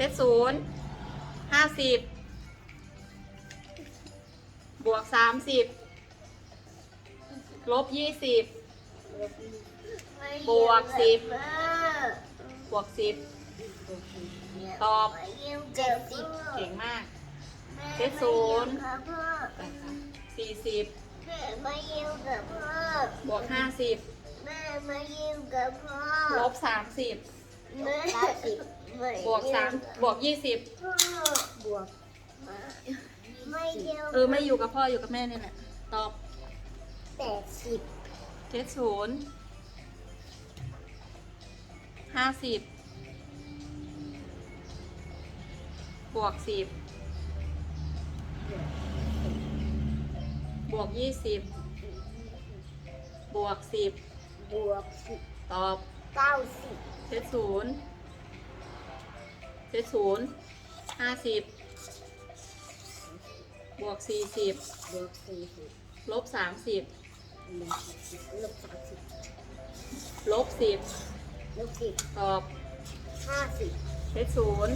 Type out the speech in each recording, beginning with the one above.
เซตศูนย์ห้าสิบบวกสามสิบลบยี่สิบบวกสิบบวกสิบตอบเจ็ดสิบเก่งมากเจ็ดศูนย์สี่สิบแม่มายิวกับพ่อบวกห้าสิบแม่มายิวกับพ่อลบสามสิบแม่ บวกสามบวกยี่สิบพ่อบวก ไม่ยิวเออไม่อยู่กับพ่ออยู่กับแม่นี่แหละ ตอบแปดสิบเจ็ดศูนย์ห้าสิบบวกสิบบวกยี่สิบบวกสิบบวกสิบตอบเก้าสิบเจ็ดศูนย์ เจ็ดศูนย์ห้าสิบบวกสี่สิบบวกสี่สิบลบสามสิบลบสิบลบสามสิบลบสิบลบสิบตอบห้าสิบเจ็ดศูนย์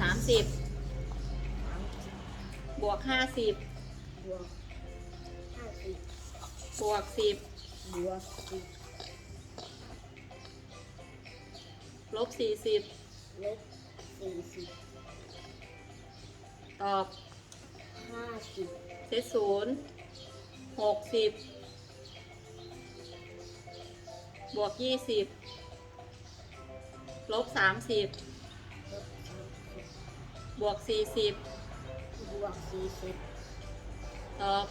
สามสิบบวกห้าสิบบวกห้าสิบบวกสิบบวกสิบลบสี่สิบ ลบสี่สิบตอบห้าสิบเจ็ดศูนย์หกสิบบวกยี่สิบลบสามสิบลบสามสิบบวกสี่สิบบวกสี่สิบตอบ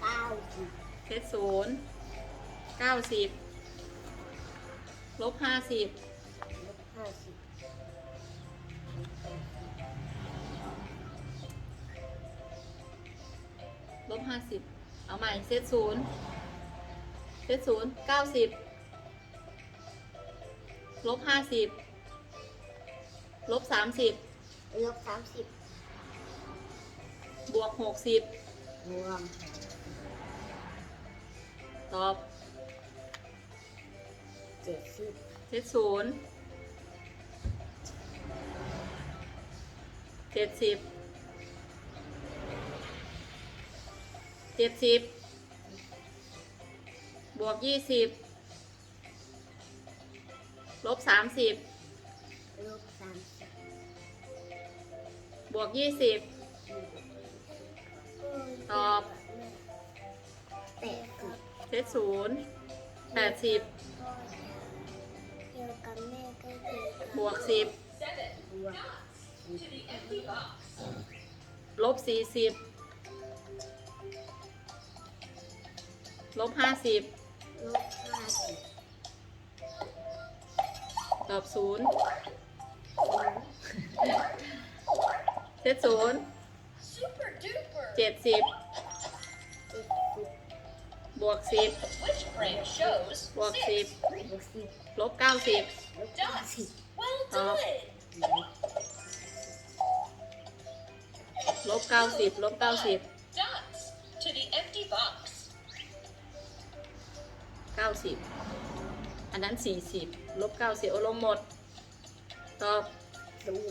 เก้าสิบเจ็ดศูนย์เก้าสิบลบห้าสิบลบ ห้าสิบลบห้าสิบเอาใหม่เซตศูนย์เซตศูนย์เก้าสิบลบห้าสิบลบสามสิบลบสามสิบบวกหกสิบรวมตอบเจ็ดสิบเจ็ดศูนย์ เจ็ดสิบเจ็ดสิบบวกยี่สิบลบสามสิบลบสามสิบบวกยี่สิบตอบแปดสิบเจ็ดศูนย์แปดสิบเกี่ยวกับแม่ก็คือบวกสิบบวก ลบสี่สิบลบห้าสิบลบห้าสิบตอบศูนย์เจ็ดศูนย์เจ็ดสิบเจ็ดสิบบวกสิบ Which frame shows บวกสิบ six? บวกสิบลบเก้าสิบลบเก้าสิบ ลบเก้าสิบลบเก้าสิบเก้าสิบอันนั้นสี่สิบลบเก้าสิบโอลงหมด ตอบรู้